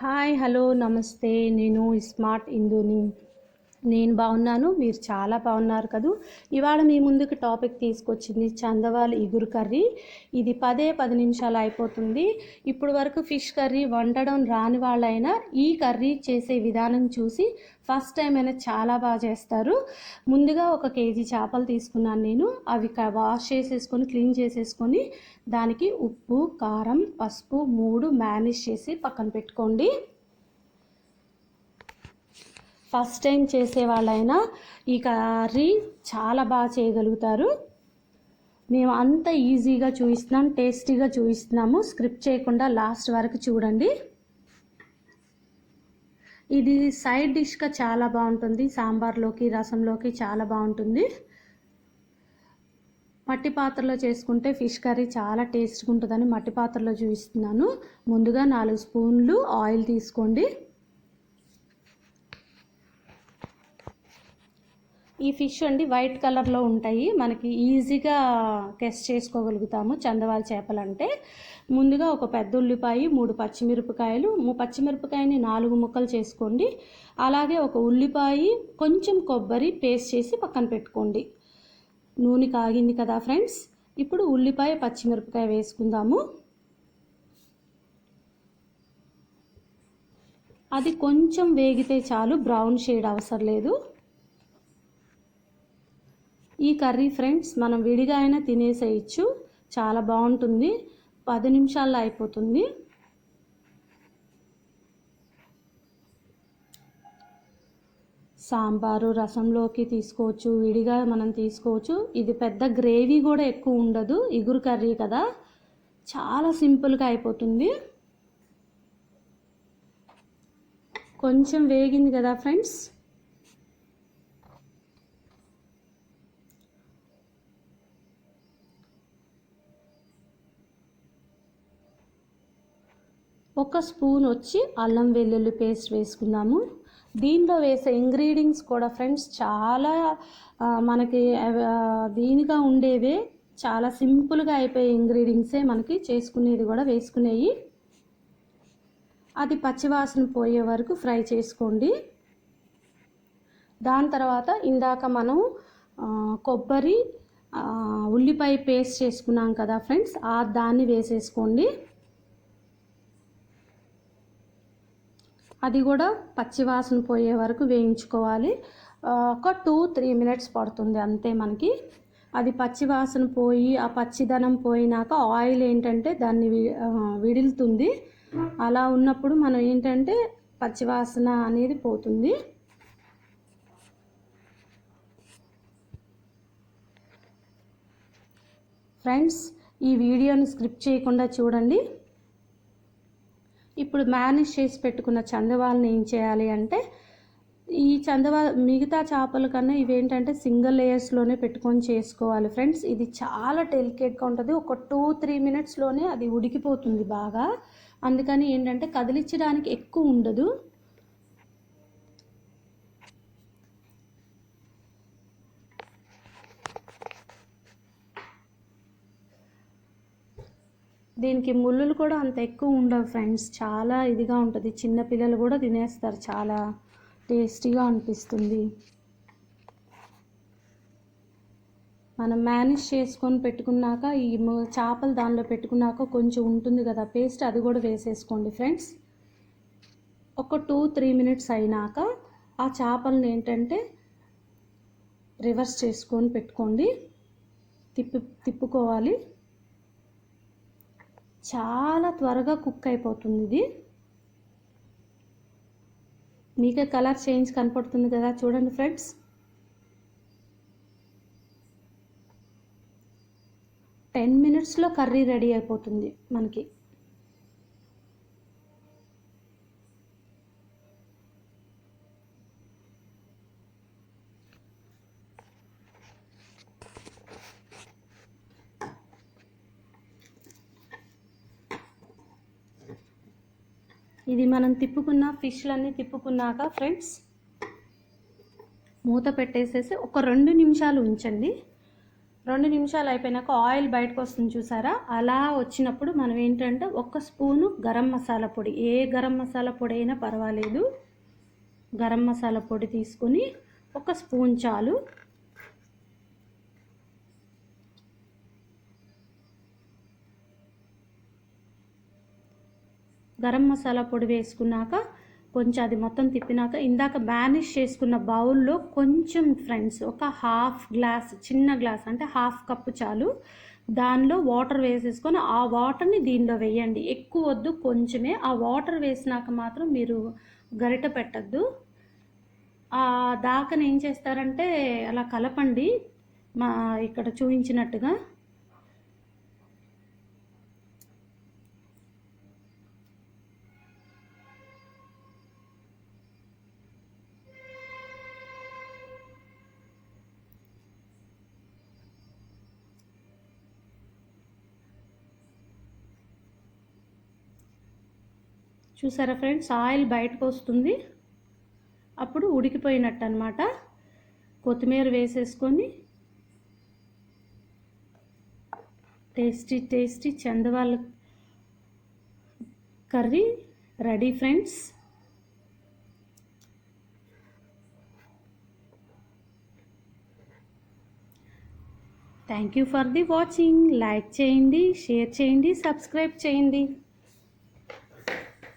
Hi hello ನಮಸ್ತೆ ನೀನು smart ಇಂದು ನಿಮ್ಮ నేను బాగున్నాను మీరు చాలా బాగున్నారు కదూ. ఇవాళ మీ ముందుకు టాపిక్ తీసుకొచ్చింది చందవాలి ఇగురు కర్రీ. ఇది పదే పది నిమిషాలు అయిపోతుంది. ఇప్పుడు వరకు ఫిష్ కర్రీ వండడం రాని వాళ్ళైనా ఈ కర్రీ చేసే విధానం చూసి ఫస్ట్ టైం అయినా చాలా బాగా చేస్తారు. ముందుగా ఒక కేజీ చేపలు తీసుకున్నాను నేను. అవి వాష్ చేసేసుకొని క్లీన్ చేసేసుకొని దానికి ఉప్పు కారం పసుపు మూడు మేనేజ్ చేసి పక్కన పెట్టుకోండి. ఫస్ట్ టైం చేసే వాళ్ళైనా ఈ కర్రీ చాలా బాగా చేయగలుగుతారు. మేము అంత ఈజీగా చూపిస్తున్నాం టేస్టీగా చూపిస్తున్నాము స్క్రిప్ట్ చేయకుండా లాస్ట్ వరకు చూడండి. ఇది సైడ్ డిష్గా చాలా బాగుంటుంది. సాంబార్లోకి రసంలోకి చాలా బాగుంటుంది. మట్టి పాత్రలో చేసుకుంటే ఫిష్ కర్రీ చాలా టేస్ట్గా ఉంటుందని మట్టి పాత్రలో చూపిస్తున్నాను ముందుగా నాలుగు స్పూన్లు ఆయిల్ తీసుకోండి. ఈ ఫిష్ అండి వైట్ కలర్లో ఉంటాయి. మనకి ఈజీగా టెస్ట్ చేసుకోగలుగుతాము చందవాల చేపలు అంటే ముందుగా ఒక పెద్ద ఉల్లిపాయ మూడు పచ్చిమిరపకాయలు. పచ్చిమిరపకాయని నాలుగు ముక్కలు చేసుకోండి. అలాగే ఒక ఉల్లిపాయ కొంచెం కొబ్బరి పేస్ట్ చేసి పక్కన పెట్టుకోండి. నూనె కాగింది కదా ఫ్రెండ్స్? ఇప్పుడు ఉల్లిపాయ పచ్చిమిరపకాయ వేసుకుందాము. అది కొంచెం వేగితే చాలు బ్రౌన్ షేడ్ అవసరం లేదు. ఈ కర్రీ ఫ్రెండ్స్ మనం విడిగా అయినా తినేసేయచ్చు. చాలా బాగుంటుంది. పది నిమిషాల్లో అయిపోతుంది. సాంబారు రసంలోకి తీసుకోవచ్చు. విడిగా మనం తీసుకోవచ్చు. ఇది పెద్ద గ్రేవీ కూడా ఎక్కువ ఉండదు. ఇగురు కర్రీ కదా. చాలా సింపుల్గా అయిపోతుంది. కొంచెం వేగింది కదా ఫ్రెండ్స్. ఒక స్పూన్ వచ్చి అల్లం వెల్లుల్లి పేస్ట్ వేసుకుందాము. దీనిలో వేసే ఇంగ్రీడియంట్స్ కూడా ఫ్రెండ్స్ చాలా మనకి దీనిగా ఉండేవే చాలా సింపుల్గా అయిపోయే ఇంగ్రీడియంట్సే మనకి చేసుకునేది కూడా వేసుకునేవి అది పచ్చివాసన పోయే వరకు ఫ్రై చేసుకోండి. దాని తర్వాత ఇందాక మనం కొబ్బరి ఉల్లిపాయ పేస్ట్ చేసుకున్నాం కదా ఫ్రెండ్స్ ఆ దాన్ని వేసేసుకోండి. అది కూడా పచ్చివాసన పోయే వరకు వేయించుకోవాలి. ఒక టూ త్రీ మినిట్స్ పడుతుంది అంతే మనకి. అది పచ్చివాసన పోయి ఆ పచ్చిదనం పోయినాక ఆయిల్ ఏంటంటే దాన్ని విడులుతుంది. అలా ఉన్నప్పుడు మనం ఏంటంటే పచ్చివాసన అనేది పోతుంది. ఫ్రెండ్స్ ఈ వీడియోని స్క్రిప్ట్ చేయకుండా చూడండి. ఇప్పుడు మేనేజ్ చేసి పెట్టుకున్న చందవాళ్ళని ఏం చేయాలి అంటే ఈ చందవా మిగతా చేపల కన్నా ఇవేంటంటే సింగిల్ లేయర్స్లోనే పెట్టుకొని చేసుకోవాలి ఫ్రెండ్స్. ఇది చాలా డెలికేట్గా ఉంటుంది. ఒక టూ త్రీ మినిట్స్లోనే అది ఉడికిపోతుంది బాగా. అందుకని ఏంటంటే కదిలించడానికి ఎక్కువ ఉండదు. దీనికి ముళ్ళులు కూడా అంత ఎక్కువ ఉండవు ఫ్రెండ్స్. చాలా ఇదిగా ఉంటుంది. చిన్నపిల్లలు కూడా తినేస్తారు. చాలా టేస్టీగా అనిపిస్తుంది. మనం మేనేజ్ చేసుకొని పెట్టుకున్నాక ఈ చేపలు దానిలో పెట్టుకున్నాక కొంచెం ఉంటుంది కదా పేస్ట్ అది కూడా వేసేసుకోండి ఫ్రెండ్స్. ఒక టూ త్రీ మినిట్స్ అయినాక ఆ చేపలను ఏంటంటే రివర్స్ చేసుకొని పెట్టుకోండి. తిప్పి తిప్పుకోవాలి. చాలా త్వరగా కుక్ అయిపోతుంది ఇది. మీకే కలర్ చేంజ్ కనపడుతుంది కదా చూడండి ఫ్రెండ్స్. టెన్ మినిట్స్లో కర్రీ రెడీ అయిపోతుంది మనకి. ఇది మనం తిప్పుకున్న ఫిష్లన్నీ తిప్పుకున్నాక ఫ్రెండ్స్ మూత పెట్టేసేసి ఒక రెండు నిమిషాలు ఉంచండి. రెండు నిమిషాలు అయిపోయినాక ఆయిల్ బయటకు వస్తుంది చూసారా? అలా వచ్చినప్పుడు మనం ఏంటంటే ఒక స్పూను గరం మసాలా పొడి ఏ గరం మసాలా పొడి అయినా పర్వాలేదు. గరం మసాలా పొడి తీసుకొని ఒక స్పూన్ చాలు. గరం మసాలా పొడి వేసుకున్నాక కొంచెం అది మొత్తం తిప్పినాక ఇందాక బ్యానిష్ చేసుకున్న బౌల్లో కొంచెం ఫ్రెండ్స్ ఒక హాఫ్ గ్లాస్ చిన్న గ్లాస్ అంటే హాఫ్ కప్పు చాలు. దానిలో వాటర్ వేసేసుకొని ఆ వాటర్ని దీనిలో వేయండి. ఎక్కువ వద్దు కొంచెమే. ఆ వాటర్ వేసినాక మాత్రం మీరు గరిట పెట్టద్దు. ఆ దాకని ఏం చేస్తారంటే అలా కలపండి. మా ఇక్కడ చూపించినట్టుగా. చూసారా ఫ్రెండ్స్? ఆయిల్ బయటకు వస్తుంది. అప్పుడు ఉడికిపోయినట్టు అనమాట కొత్తిమీర వేసేసుకొని tasty tasty చందవాళ్ళ curry ready friends. Thank you for the watching. Like చేయండి షేర్ చేయండి సబ్స్క్రైబ్ చేయండి.